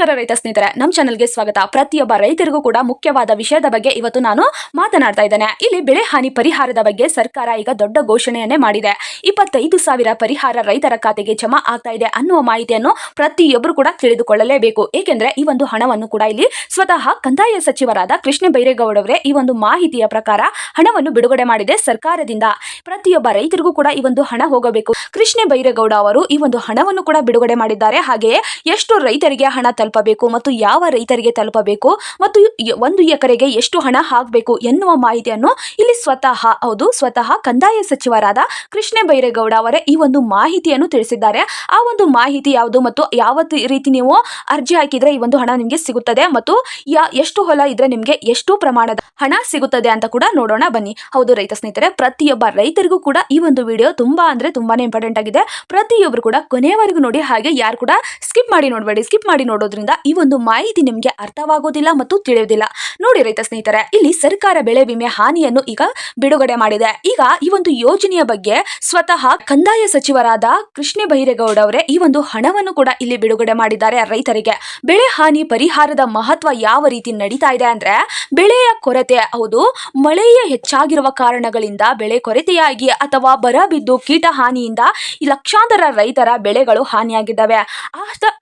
ನಮಸ್ಕಾರ ರೈತ ಸ್ನೇಹಿತರೆ ನಮ್ಮ ಚಾನಲ್ಗೆ ಸ್ವಾಗತ. ಪ್ರತಿಯೊಬ್ಬ ರೈತರಿಗೂ ಕೂಡ ಮುಖ್ಯವಾದ ವಿಷಯದ ಬಗ್ಗೆ ಇವತ್ತು ನಾನು ಮಾತನಾಡ್ತಾ ಇದ್ದೇನೆ. ಇಲ್ಲಿ ಬೆಳೆ ಹಾನಿ ಪರಿಹಾರದ ಬಗ್ಗೆ ಸರ್ಕಾರ ಈಗ ದೊಡ್ಡ ಘೋಷಣೆಯನ್ನೇ ಮಾಡಿದೆ. ಇಪ್ಪತ್ತೈದು ಸಾವಿರ ಪರಿಹಾರ ರೈತರ ಖಾತೆಗೆ ಜಮಾ ಆಗ್ತಾ ಇದೆ ಅನ್ನುವ ಮಾಹಿತಿಯನ್ನು ಪ್ರತಿಯೊಬ್ಬರು ಕೂಡ ತಿಳಿದುಕೊಳ್ಳಲೇಬೇಕು. ಏಕೆಂದ್ರೆ ಈ ಒಂದು ಹಣವನ್ನು ಕೂಡ ಇಲ್ಲಿ ಸ್ವತಃ ಕಂದಾಯ ಸಚಿವರಾದ ಕೃಷ್ಣ ಬೈರೇಗೌಡವರೇ ಈ ಒಂದು ಮಾಹಿತಿಯ ಪ್ರಕಾರ ಹಣವನ್ನು ಬಿಡುಗಡೆ ಮಾಡಿದೆ ಸರ್ಕಾರದಿಂದ. ಪ್ರತಿಯೊಬ್ಬ ರೈತರಿಗೂ ಕೂಡ ಈ ಒಂದು ಹಣ ಹೋಗಬೇಕು. ಕೃಷ್ಣ ಬೈರೇಗೌಡ ಅವರು ಈ ಒಂದು ಹಣವನ್ನು ಕೂಡ ಬಿಡುಗಡೆ ಮಾಡಿದ್ದಾರೆ. ಹಾಗೆಯೇ ಎಷ್ಟು ರೈತರಿಗೆ ಹಣ ತಲುಪಬೇಕು ಮತ್ತು ಯಾವ ರೈತರಿಗೆ ತಲುಪಬೇಕು ಮತ್ತು ಒಂದು ಎಕರೆಗೆ ಎಷ್ಟು ಹಣ ಹಾಕಬೇಕು ಎನ್ನುವ ಮಾಹಿತಿಯನ್ನು ಇಲ್ಲಿ ಸ್ವತಃ, ಹೌದು, ಸ್ವತಃ ಕಂದಾಯ ಸಚಿವರಾದ ಕೃಷ್ಣ ಬೈರೇಗೌಡ ಅವರೇ ಈ ಒಂದು ಮಾಹಿತಿಯನ್ನು ತಿಳಿಸಿದ್ದಾರೆ. ಆ ಒಂದು ಮಾಹಿತಿ ಯಾವುದು ಮತ್ತು ಯಾವ ರೀತಿ ನೀವು ಅರ್ಜಿ ಹಾಕಿದ್ರೆ ಈ ಒಂದು ಹಣ ನಿಮಗೆ ಸಿಗುತ್ತದೆ ಮತ್ತು ಎಷ್ಟು ಹೊಲ ಇದ್ರೆ ನಿಮಗೆ ಎಷ್ಟು ಪ್ರಮಾಣದ ಹಣ ಸಿಗುತ್ತದೆ ಅಂತ ಕೂಡ ನೋಡೋಣ, ಬನ್ನಿ. ಹೌದು ರೈತ ಸ್ನೇಹಿತರೆ, ಪ್ರತಿಯೊಬ್ಬ ರೈತರಿಗೂ ಕೂಡ ಈ ಒಂದು ವಿಡಿಯೋ ತುಂಬಾ ಅಂದ್ರೆ ತುಂಬಾನೇ ಇಂಪಾರ್ಟೆಂಟ್ ಆಗಿದೆ. ಪ್ರತಿಯೊಬ್ಬರು ಕೂಡ ಕೊನೆಯವರೆಗೂ ನೋಡಿ ಹಾಗೆ ಯಾರು ಕೂಡ ಸ್ಕಿಪ್ ಮಾಡಿ ನೋಡಬೇಡಿ ಸ್ಕಿಪ್ ಮಾಡಿ ನೋಡೋದ್ರಿಂದ ಈ ಒಂದು ಮಾಹಿತಿ ನಿಮಗೆ ಅರ್ಥವಾಗೋದಿಲ್ಲ ಮತ್ತು ತಿಳಿಯೋದಿಲ್ಲ. ನೋಡಿ ರೈತ ಸ್ನೇಹಿತರೆ, ಇಲ್ಲಿ ಸರ್ಕಾರ ಬೆಳೆ ವಿಮೆ ಹಾನಿಯನ್ನು ಈಗ ಬಿಡುಗಡೆ ಮಾಡಿದೆ. ಈಗ ಈ ಒಂದು ಯೋಜನೆಯ ಬಗ್ಗೆ ಸ್ವತಃ ಕಂದಾಯ ಸಚಿವರಾದ ಕೃಷ್ಣ ಬೈರೇಗೌಡ ಅವರೇ ಈ ಒಂದು ಹಣವನ್ನು ಕೂಡ ಇಲ್ಲಿ ಬಿಡುಗಡೆ ಮಾಡಿದ್ದಾರೆ ರೈತರಿಗೆ. ಬೆಳೆ ಹಾನಿ ಪರಿಹಾರದ ಮಹತ್ವ ಯಾವ ರೀತಿ ನಡೀತಾ ಇದೆ ಅಂದ್ರೆ, ಬೆಳೆಯ ಕೊರತೆ ಹೌದು, ಮಳೆಯ ಹೆಚ್ಚಾಗಿರುವ ಕಾರಣಗಳಿಂದ ಬೆಳೆ ಕೊರತೆಯಾಗಿ ಅಥವಾ ಬರ ಬಿದ್ದು ಕೀಟ ಹಾನಿಯಿಂದ ಲಕ್ಷಾಂತರ ರೈತರ ಬೆಳೆಗಳು ಹಾನಿಯಾಗಿದ್ದಾವೆ.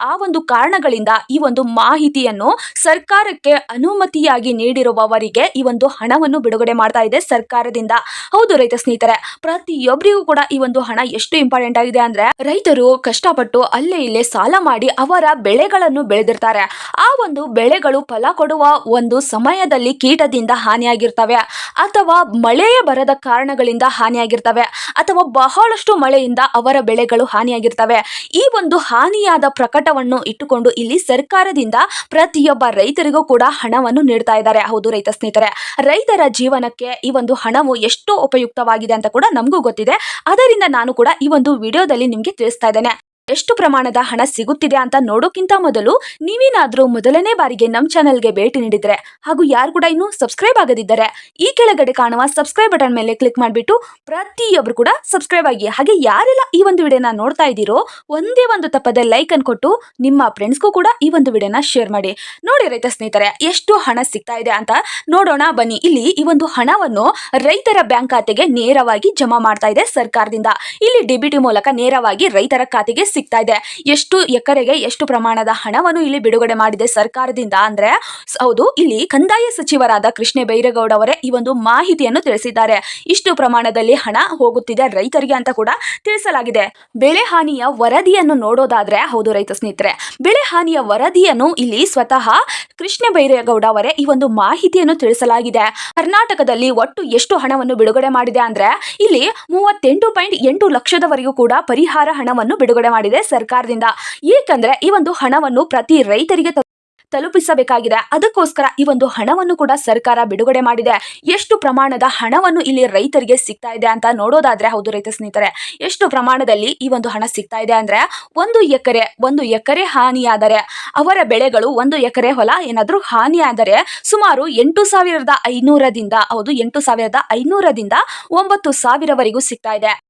ಆ ಒಂದು ಕಾರಣಗಳಿಂದ ಈ ಒಂದು ಮಾಹಿತಿಯನ್ನು ಸರ್ಕಾರಕ್ಕೆ ಅನುಮತಿಯಾಗಿ ನೀಡಿರುವವರಿಗೆ ಈ ಒಂದು ಹಣವನ್ನು ಬಿಡುಗಡೆ ಮಾಡ್ತಾ ಇದೆ ಸರ್ಕಾರದಿಂದ. ಹೌದು ರೈತ ಸ್ನೇಹಿತರೆ, ಪ್ರತಿಯೊಬ್ಬರಿಗೂ ಕೂಡ ಈ ಒಂದು ಹಣ ಎಷ್ಟು ಇಂಪಾರ್ಟೆಂಟ್ ಆಗಿದೆ ಅಂದ್ರೆ, ರೈತರು ಕಷ್ಟಪಟ್ಟು ಅಲ್ಲೇ ಇಲ್ಲೇ ಸಾಲ ಮಾಡಿ ಅವರ ಬೆಳೆಗಳನ್ನು ಬೆಳೆದಿರ್ತಾರೆ. ಆ ಒಂದು ಬೆಳೆಗಳು ಫಲ ಕೊಡುವ ಒಂದು ಸಮಯದಲ್ಲಿ ಕೀಟದಿಂದ ಹಾನಿಯಾಗಿರ್ತವೆ ಅಥವಾ ಮಳೆಯೇ ಬರದ ಕಾರಣಗಳಿಂದ ಹಾನಿಯಾಗಿರ್ತವೆ ಅಥವಾ ಬಹಳಷ್ಟು ಮಳೆಯಿಂದ ಅವರ ಬೆಳೆಗಳು ಹಾನಿಯಾಗಿರ್ತವೆ. ಈ ಒಂದು ಹಾನಿಯಾದ ಪ್ರಕಟವನ್ನು ಇಟ್ಟುಕೊಂಡು ಇಲ್ಲಿ ಸರ್ಕಾರದಿಂದ ಪ್ರತಿಯೊಬ್ಬ ರೈತರಿಗೂ ಕೂಡ ಹಣವನ್ನು ನೀಡ್ತಾ ಇದ್ದಾರೆ. ಹೌದು ರೈತ ಸ್ನೇಹಿತರೆ, ರೈತರ ಜೀವನಕ್ಕೆ ಈ ಒಂದು ಹಣವು ಎಷ್ಟು ಉಪಯುಕ್ತವಾಗಿದೆ ಅಂತ ಕೂಡ ನಮಗೂ ಗೊತ್ತಿದೆ. ಅದರಿಂದ ನಾನು ಕೂಡ ಈ ಒಂದು ವಿಡಿಯೋದಲ್ಲಿ ನಿಮಗೆ ತಿಳಿಸ್ತಾ ಇದ್ದೇನೆ. ಎಷ್ಟು ಪ್ರಮಾಣದ ಹಣ ಸಿಗುತ್ತಿದೆ ಅಂತ ನೋಡೋಕ್ಕಿಂತ ಮೊದಲು ನೀವೇನಾದರೂ ಮೊದಲನೇ ಬಾರಿಗೆ ನಮ್ಮ ಚಾನೆಲ್ಗೆ ಭೇಟಿ ನೀಡಿದರೆ ಹಾಗೂ ಯಾರು ಕೂಡ ಇನ್ನೂ ಸಬ್ಸ್ಕ್ರೈಬ್ ಆಗದಿದ್ದರೆ ಈ ಕೆಳಗಡೆ ಕಾಣುವ ಸಬ್ಸ್ಕ್ರೈಬ್ ಬಟನ್ ಮೇಲೆ ಕ್ಲಿಕ್ ಮಾಡಿಬಿಟ್ಟು ಪ್ರತಿಯೊಬ್ಬರು ಕೂಡ ಸಬ್ಸ್ಕ್ರೈಬ್ ಆಗಿ ಹಾಗೆ ಯಾರೆಲ್ಲ ಈ ಒಂದು ವಿಡಿಯೋನ ನೋಡ್ತಾ ಇದ್ದೀರೋ ಒಂದೇ ಒಂದು ತಪ್ಪದೆ ಲೈಕ್ ಅನ್ನು ಕೊಟ್ಟು ನಿಮ್ಮ ಫ್ರೆಂಡ್ಸ್ಗೂ ಕೂಡ ಈ ಒಂದು ವಿಡಿಯೋನ ಶೇರ್ ಮಾಡಿ. ನೋಡಿ ರೈತ ಸ್ನೇಹಿತರೆ, ಎಷ್ಟು ಹಣ ಸಿಗ್ತಾ ಇದೆ ಅಂತ ನೋಡೋಣ ಬನ್ನಿ. ಇಲ್ಲಿ ಈ ಒಂದು ಹಣವನ್ನು ರೈತರ ಬ್ಯಾಂಕ್ ಖಾತೆಗೆ ನೇರವಾಗಿ ಜಮಾ ಮಾಡ್ತಾ ಇದೆ ಸರ್ಕಾರದಿಂದ. ಇಲ್ಲಿ ಡಿಬಿಟಿ ಮೂಲಕ ನೇರವಾಗಿ ರೈತರ ಖಾತೆಗೆ ಸಿಗ್ತಾ ಇದೆ. ಎಷ್ಟು ಎಕರೆಗೆ ಎಷ್ಟು ಪ್ರಮಾಣದ ಹಣವನ್ನು ಇಲ್ಲಿ ಬಿಡುಗಡೆ ಮಾಡಿದೆ ಸರ್ಕಾರದಿಂದ ಅಂದ್ರೆ ಹೌದು, ಇಲ್ಲಿ ಕಂದಾಯ ಸಚಿವರಾದ ಕೃಷ್ಣ ಬೈರೇಗೌಡ ಅವರೇ ಈ ಒಂದು ಮಾಹಿತಿಯನ್ನು ತಿಳಿಸಿದ್ದಾರೆ. ಇಷ್ಟು ಪ್ರಮಾಣದಲ್ಲಿ ಹಣ ಹೋಗುತ್ತಿದೆ ರೈತರಿಗೆ ಅಂತ ಕೂಡ ತಿಳಿಸಲಾಗಿದೆ. ಬೆಳೆ ಹಾನಿಯ ವರದಿಯನ್ನು ನೋಡೋದಾದ್ರೆ ಹೌದು ರೈತ ಸ್ನೇಹಿತರೆ, ಬೆಳೆ ಹಾನಿಯ ವರದಿಯನ್ನು ಇಲ್ಲಿ ಸ್ವತಃ ಕೃಷ್ಣ ಬೈರೇಗೌಡ ಅವರೇ ಈ ಒಂದು ಮಾಹಿತಿಯನ್ನು ತಿಳಿಸಲಾಗಿದೆ. ಕರ್ನಾಟಕದಲ್ಲಿ ಒಟ್ಟು ಎಷ್ಟು ಹಣವನ್ನು ಬಿಡುಗಡೆ ಮಾಡಿದೆ ಅಂದ್ರೆ ಇಲ್ಲಿ ಮೂವತ್ತೆಂಟು ಪಾಯಿಂಟ್ ಎಂಟು ಲಕ್ಷದವರೆಗೂ ಕೂಡ ಪರಿಹಾರ ಹಣವನ್ನು ಬಿಡುಗಡೆ ಮಾಡಿದೆ. ಸರ್ಕಾರದಿಂದ. ಏಕೆಂದ್ರೆ ಈ ಒಂದು ಹಣವನ್ನು ಪ್ರತಿ ರೈತರಿಗೆ ತಲುಪಿಸಬೇಕಾಗಿದೆ. ಅದಕ್ಕೋಸ್ಕರ ಈ ಒಂದು ಹಣವನ್ನು ಕೂಡ ಸರ್ಕಾರ ಬಿಡುಗಡೆ ಮಾಡಿದೆ. ಎಷ್ಟು ಪ್ರಮಾಣದ ಹಣವನ್ನು ಇಲ್ಲಿ ರೈತರಿಗೆ ಸಿಗ್ತಾ ಇದೆ ಅಂತ ನೋಡೋದಾದ್ರೆ ಹೌದು ರೈತ ಸ್ನೇಹಿತರೆ. ಎಷ್ಟು ಪ್ರಮಾಣದಲ್ಲಿ ಈ ಒಂದು ಹಣ ಸಿಗ್ತಾ ಇದೆ ಅಂದ್ರೆ ಒಂದು ಎಕರೆ ಒಂದು ಎಕರೆ ಹಾನಿಯಾದರೆ ಅವರ ಬೆಳೆಗಳು ಒಂದು ಎಕರೆ ಹೊಲ ಏನಾದರೂ ಹಾನಿಯಾದರೆ ಸುಮಾರು ಎಂಟು ಸಾವಿರದ ಐನೂರದಿಂದ, ಹೌದು, ಎಂಟು ಸಾವಿರದ ಐನೂರದಿಂದ ಒಂಬತ್ತು ಸಾವಿರವರೆಗೂ ಸಿಗ್ತಾ ಇದೆ.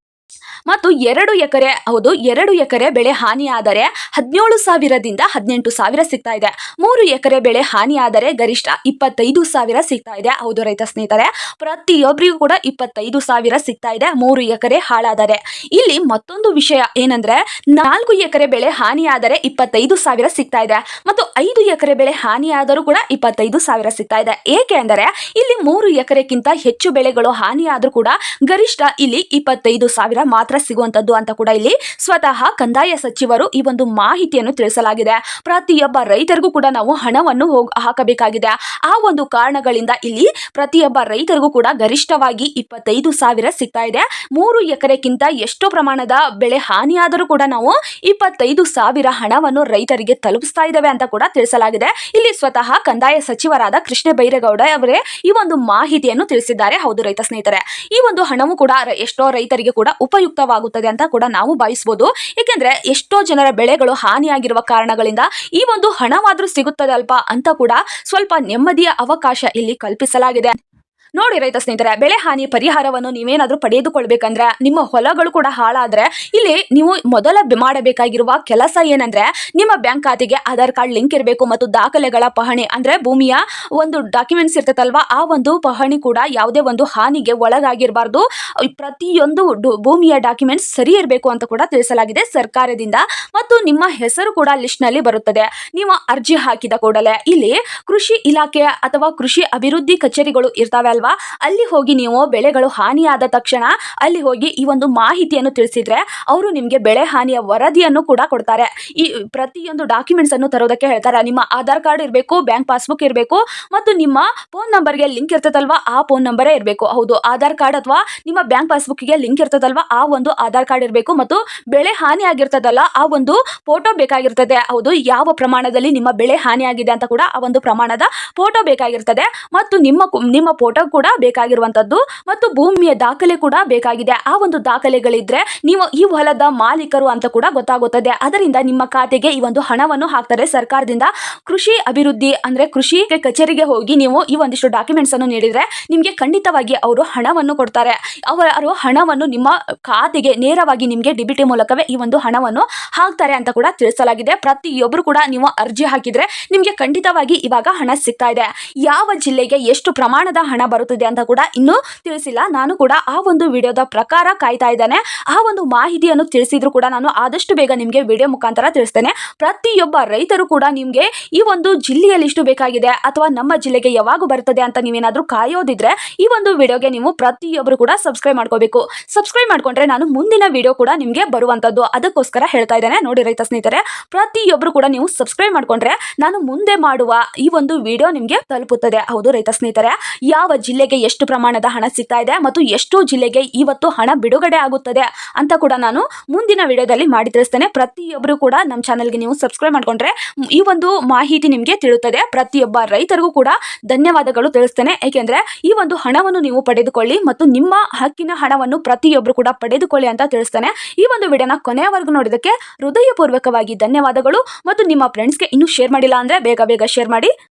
ಮತ್ತು ಎರಡು ಎಕರೆ, ಹೌದು, ಎರಡು ಎಕರೆ ಬೆಳೆ ಹಾನಿಯಾದರೆ ಹದಿನೇಳು ಸಾವಿರದಿಂದ ಹದಿನೆಂಟು ಸಾವಿರ ಸಿಗ್ತಾ ಇದೆ. ಮೂರು ಎಕರೆ ಬೆಳೆ ಹಾನಿಯಾದರೆ ಗರಿಷ್ಠ ಇಪ್ಪತ್ತೈದು ಸಾವಿರ ಸಿಗ್ತಾ ಇದೆ. ಹೌದು ರೈತ ಸ್ನೇಹಿತರೆ, ಪ್ರತಿಯೊಬ್ಬರಿಗೂ ಕೂಡ ಇಪ್ಪತ್ತೈದು ಸಾವಿರ ಸಿಗ್ತಾ ಇದೆ ಮೂರು ಎಕರೆ ಹಾಳಾದರೆ. ಇಲ್ಲಿ ಮತ್ತೊಂದು ವಿಷಯ ಏನಂದ್ರೆ, ನಾಲ್ಕು ಎಕರೆ ಬೆಳೆ ಹಾನಿಯಾದರೆ ಇಪ್ಪತ್ತೈದು ಸಾವಿರ ಸಿಗ್ತಾ ಇದೆ ಮತ್ತು ಐದು ಎಕರೆ ಬೆಳೆ ಹಾನಿಯಾದರೂ ಕೂಡ ಇಪ್ಪತ್ತೈದು ಸಾವಿರ ಸಿಗ್ತಾ ಇದೆ. ಏಕೆ ಅಂದರೆ, ಇಲ್ಲಿ ಮೂರು ಎಕರೆಗಿಂತ ಹೆಚ್ಚು ಬೆಳೆಗಳು ಹಾನಿಯಾದರೂ ಕೂಡ ಗರಿಷ್ಠ ಇಲ್ಲಿ ಇಪ್ಪತ್ತೈದು ಸಾವಿರ ಮಾತ್ರ ಸಿಗುವಂತದ್ದು ಅಂತ ಕೂಡ ಇಲ್ಲಿ ಸ್ವತಃ ಕಂದಾಯ ಸಚಿವರು ಈ ಒಂದು ಮಾಹಿತಿಯನ್ನು ತಿಳಿಸಲಾಗಿದೆ. ಪ್ರತಿಯೊಬ್ಬ ರೈತರಿಗೂ ಕೂಡ ನಾವು ಹಣವನ್ನು ಹಾಕಬೇಕಾಗಿದೆ. ಆ ಒಂದು ಕಾರಣಗಳಿಂದ ಇಲ್ಲಿ ಪ್ರತಿಯೊಬ್ಬ ರೈತರಿಗೂ ಕೂಡ ಗರಿಷ್ಠವಾಗಿ ಇಪ್ಪತ್ತೈದು ಸಾವಿರ ಸಿಗ್ತಾ ಇದೆ. ಮೂರು ಎಕರೆಗಿಂತ ಎಷ್ಟು ಪ್ರಮಾಣದ ಬೆಳೆ ಹಾನಿಯಾದರೂ ಕೂಡ ನಾವು ಇಪ್ಪತ್ತೈದು ಸಾವಿರ ಹಣವನ್ನು ರೈತರಿಗೆ ತಲುಪಿಸ್ತಾ ಇದ್ದೇವೆ ಅಂತ ಕೂಡ ತಿಳಿಸಲಾಗಿದೆ. ಇಲ್ಲಿ ಸ್ವತಃ ಕಂದಾಯ ಸಚಿವರಾದ ಕೃಷ್ಣ ಬೈರೇಗೌಡ ಅವರೇ ಈ ಒಂದು ಮಾಹಿತಿಯನ್ನು ತಿಳಿಸಿದ್ದಾರೆ. ಹೌದು ರೈತ ಸ್ನೇಹಿತರೆ, ಈ ಒಂದು ಹಣವು ಕೂಡ ಎಷ್ಟೋ ರೈತರಿಗೆ ಕೂಡ ಉಪಯುಕ್ತವಾಗುತ್ತದೆ ಅಂತ ಕೂಡ ನಾವು ಭಾವಿಸಬಹುದು ಏಕೆಂದ್ರೆ ಎಷ್ಟೋ ಜನರ ಬೆಳೆಗಳು ಹಾನಿಯಾಗಿರುವ ಕಾರಣಗಳಿಂದ ಈ ಒಂದು ಹಣವಾದರೂ ಸಿಗುತ್ತದೆ ಅಲ್ಪ ಅಂತ ಕೂಡ ಸ್ವಲ್ಪ ನೆಮ್ಮದಿಯ ಅವಕಾಶ ಇಲ್ಲಿ ಕಲ್ಪಿಸಲಾಗಿದೆ. ನೋಡಿ ರೈತ ಸ್ನೇಹಿತರೆ, ಬೆಳೆ ಹಾನಿ ಪರಿಹಾರವನ್ನು ನೀವೇನಾದರೂ ಪಡೆದುಕೊಳ್ಬೇಕಂದ್ರೆ, ನಿಮ್ಮ ಹೊಲಗಳು ಕೂಡ ಹಾಳಾದ್ರೆ, ಇಲ್ಲಿ ನೀವು ಮೊದಲ ಮಾಡಬೇಕಾಗಿರುವ ಕೆಲಸ ಏನಂದ್ರೆ, ನಿಮ್ಮ ಬ್ಯಾಂಕ್ ಖಾತೆಗೆ ಆಧಾರ್ ಕಾರ್ಡ್ ಲಿಂಕ್ ಇರಬೇಕು ಮತ್ತು ದಾಖಲೆಗಳ ಪಹಣಿ, ಅಂದ್ರೆ ಭೂಮಿಯ ಒಂದು ಡಾಕ್ಯುಮೆಂಟ್ಸ್ ಇರ್ತೈತಲ್ವಾ, ಆ ಒಂದು ಪಹಣಿ ಕೂಡ ಯಾವುದೇ ಒಂದು ಹಾನಿಗೆ ಒಳಗಾಗಿರಬಾರ್ದು. ಪ್ರತಿಯೊಂದು ಭೂಮಿಯ ಡಾಕ್ಯುಮೆಂಟ್ಸ್ ಸರಿ ಇರಬೇಕು ಅಂತ ಕೂಡ ತಿಳಿಸಲಾಗಿದೆ ಸರ್ಕಾರದಿಂದ ಮತ್ತು ನಿಮ್ಮ ಹೆಸರು ಕೂಡ ಲಿಸ್ಟ್ನಲ್ಲಿ ಬರುತ್ತದೆ. ನೀವು ಅರ್ಜಿ ಹಾಕಿದ ಕೂಡಲೇ ಇಲ್ಲಿ ಕೃಷಿ ಇಲಾಖೆ ಅಥವಾ ಕೃಷಿ ಅಭಿವೃದ್ಧಿ ಕಚೇರಿಗಳು ಇರ್ತಾವೆ ಅಲ್ವಾ ಅಲ್ಲಿ ಹೋಗಿ ನೀವು ಬೆಳೆಗಳು ಹಾನಿಯಾದ ತಕ್ಷಣ ಅಲ್ಲಿ ಹೋಗಿ ಈ ಒಂದು ಮಾಹಿತಿಯನ್ನು ತಿಳಿಸಿದ್ರೆ ಅವರು ನಿಮಗೆ ಬೆಳೆ ಹಾನಿಯ ವರದಿಯನ್ನು ಕೂಡ ಕೊಡ್ತಾರೆ. ಈ ಪ್ರತಿಯೊಂದು ಡಾಕ್ಯುಮೆಂಟ್ಸ್ ಅನ್ನು ತರೋದಕ್ಕೆ ಹೇಳ್ತಾರೆ. ನಿಮ್ಮ ಆಧಾರ್ ಕಾರ್ಡ್ ಇರಬೇಕು ಬ್ಯಾಂಕ್ ಪಾಸ್ಬುಕ್ ಇರಬೇಕು ಮತ್ತು ನಿಮ್ಮ ಫೋನ್ ನಂಬರ್ಗೆ ಲಿಂಕ್ ಇರ್ತದಲ್ವಾ? ಆ ಫೋನ್ ನಂಬರೇ ಇರಬೇಕು. ಹೌದು, ಆಧಾರ್ ಕಾರ್ಡ್ ಅಥವಾ ನಿಮ್ಮ ಬ್ಯಾಂಕ್ ಪಾಸ್ಬುಕ್ಗೆ ಲಿಂಕ್ ಇರ್ತದಲ್ವಾ? ಆ ಒಂದು ಆಧಾರ್ ಕಾರ್ಡ್ ಇರಬೇಕು ಮತ್ತು ಬೆಳೆ ಹಾನಿ ಆಗಿರ್ತದಲ್ಲ ಆ ಒಂದು ಫೋಟೋ ಬೇಕಾಗಿರ್ತದೆ. ಹೌದು, ಯಾವ ಪ್ರಮಾಣದಲ್ಲಿ ನಿಮ್ಮ ಬೆಳೆ ಹಾನಿಯಾಗಿದೆ ಅಂತ ಕೂಡ ಆ ಒಂದು ಪ್ರಮಾಣದ ಫೋಟೋ ಬೇಕಾಗಿರ್ತದೆ ಮತ್ತು ನಿಮ್ಮ ನಿಮ್ಮ ಫೋಟೋ ಕೂಡ ಬೇಕಾಗಿರುವಂತದ್ದು ಮತ್ತು ಭೂಮಿಯ ದಾಖಲೆ ಕೂಡ ಬೇಕಾಗಿದೆ. ಆ ಒಂದು ದಾಖಲೆಗಳಿದ್ರೆ ನೀವು ಈ ಹೊಲದ ಮಾಲೀಕರು ಅಂತ ಕೂಡ ಗೊತ್ತಾಗುತ್ತದೆ. ಅದರಿಂದ ನಿಮ್ಮ ಖಾತೆಗೆ ಈ ಒಂದು ಹಣವನ್ನು ಹಾಕ್ತಾರೆ ಸರ್ಕಾರದಿಂದ. ಕೃಷಿ ಅಭಿವೃದ್ಧಿ ಅಂದ್ರೆ ಕೃಷಿ ಕಚೇರಿಗೆ ಹೋಗಿ ನೀವು ಈ ಒಂದಿಷ್ಟು ಡಾಕ್ಯುಮೆಂಟ್ಸ್ ಅನ್ನು ನೀಡಿದ್ರೆ ನಿಮಗೆ ಖಂಡಿತವಾಗಿ ಅವರು ಹಣವನ್ನು ಕೊಡ್ತಾರೆ. ಅವರು ಹಣವನ್ನು ನಿಮ್ಮ ಖಾತೆಗೆ ನೇರವಾಗಿ ನಿಮಗೆ ಡಿಬಿಟಿ ಮೂಲಕವೇ ಈ ಒಂದು ಹಣವನ್ನು ಹಾಕ್ತಾರೆ ಅಂತ ಕೂಡ ತಿಳಿಸಲಾಗಿದೆ. ಪ್ರತಿಯೊಬ್ಬರು ಕೂಡ ನೀವು ಅರ್ಜಿ ಹಾಕಿದ್ರೆ ನಿಮಗೆ ಖಂಡಿತವಾಗಿ ಇವಾಗ ಹಣ ಸಿಗ್ತಾ ಇದೆ. ಯಾವ ಜಿಲ್ಲೆಗೆ ಎಷ್ಟು ಪ್ರಮಾಣದ ಹಣ ಬರುತ್ತದೆ ಅಂತ ಕೂಡ ಇನ್ನೂ ತಿಳಿಸಿಲ್ಲ. ನಾನು ಕೂಡ ಆ ಒಂದು ವಿಡಿಯೋದ ಪ್ರಕಾರ ಕಾಯ್ತಾ ಇದ್ದಾನೆ. ಆ ಒಂದು ಮಾಹಿತಿಯನ್ನು ತಿಳಿಸಿದ್ರು ಕೂಡ ನಾನು ಆದಷ್ಟು ಬೇಗ ನಿಮಗೆ ವಿಡಿಯೋ ಮುಖಾಂತರ ತಿಳಿಸ್ತೇನೆ. ಪ್ರತಿಯೊಬ್ಬ ರೈತರು ಕೂಡ ನಿಮಗೆ ಈ ಒಂದು ಜಿಲ್ಲೆಯಲ್ಲಿ ಇಷ್ಟು ಬೇಕಾಗಿದೆ ಅಥವಾ ನಮ್ಮ ಜಿಲ್ಲೆಗೆ ಯಾವಾಗ ಬರ್ತದೆ ಅಂತ ನೀವೇನಾದರೂ ಕಾಯೋದಿದ್ರೆ ಈ ಒಂದು ವಿಡಿಯೋಗೆ ನೀವು ಪ್ರತಿಯೊಬ್ಬರು ಕೂಡ ಸಬ್ಸ್ಕ್ರೈಬ್ ಮಾಡ್ಕೋಬೇಕು. ಸಬ್ಸ್ಕ್ರೈಬ್ ಮಾಡ್ಕೊಂಡ್ರೆ ನಾನು ಮುಂದಿನ ವಿಡಿಯೋ ಕೂಡ ನಿಮಗೆ ಬರುವಂತದ್ದು. ಅದಕ್ಕೋಸ್ಕರ ಹೇಳ್ತಾ ಇದ್ದೇನೆ. ನೋಡಿ ರೈತ ಸ್ನೇಹಿತರೆ ಪ್ರತಿಯೊಬ್ಬರು ಕೂಡ ನೀವು ಸಬ್ಸ್ಕ್ರೈಬ್ ಮಾಡ್ಕೊಂಡ್ರೆ ನಾನು ಮುಂದೆ ಮಾಡುವ ಈ ಒಂದು ವಿಡಿಯೋ ನಿಮಗೆ ತಲುಪುತ್ತದೆ. ಹೌದು ರೈತ ಸ್ನೇಹಿತರೆ, ಯಾವ ಜಿಲ್ಲೆಗೆ ಎಷ್ಟು ಪ್ರಮಾಣದ ಹಣ ಸಿಗ್ತಾ ಇದೆ ಮತ್ತು ಎಷ್ಟು ಜಿಲ್ಲೆಗೆ ಇವತ್ತು ಹಣ ಬಿಡುಗಡೆ ಆಗುತ್ತದೆ ಅಂತ ಕೂಡ ನಾನು ಮುಂದಿನ ವಿಡಿಯೋದಲ್ಲಿ ಮಾಡಿ ತಿಳಿಸ್ತೇನೆ. ಪ್ರತಿಯೊಬ್ಬರು ಕೂಡ ನಮ್ಮ ಚಾನಲ್ಗೆ ನೀವು ಸಬ್ಸ್ಕ್ರೈಬ್ ಮಾಡ್ಕೊಂಡ್ರೆ ಈ ಒಂದು ಮಾಹಿತಿ ನಿಮಗೆ ತಿಳುತ್ತದೆ ಪ್ರತಿಯೊಬ್ಬ ರೈತರಿಗೂ ಕೂಡ ಧನ್ಯವಾದಗಳು ತಿಳಿಸ್ತೇನೆ. ಏಕೆಂದರೆ ಈ ಒಂದು ಹಣವನ್ನು ನೀವು ಪಡೆದುಕೊಳ್ಳಿ ಮತ್ತು ನಿಮ್ಮ ಹಕ್ಕಿನ ಹಣವನ್ನು ಪ್ರತಿಯೊಬ್ಬರು ಕೂಡ ಪಡೆದುಕೊಳ್ಳಿ ಅಂತ ತಿಳಿಸ್ತೇನೆ. ಈ ಒಂದು ವಿಡಿಯೋನ ಕೊನೆಯವರೆಗೂ ನೋಡಿದಕ್ಕೆ ಹೃದಯಪೂರ್ವಕವಾಗಿ ಧನ್ಯವಾದಗಳು ಮತ್ತು ನಿಮ್ಮ ಫ್ರೆಂಡ್ಸ್ಗೆ ಇನ್ನೂ ಶೇರ್ ಮಾಡಿಲ್ಲ ಅಂದರೆ ಬೇಗ ಬೇಗ ಶೇರ್ ಮಾಡಿ.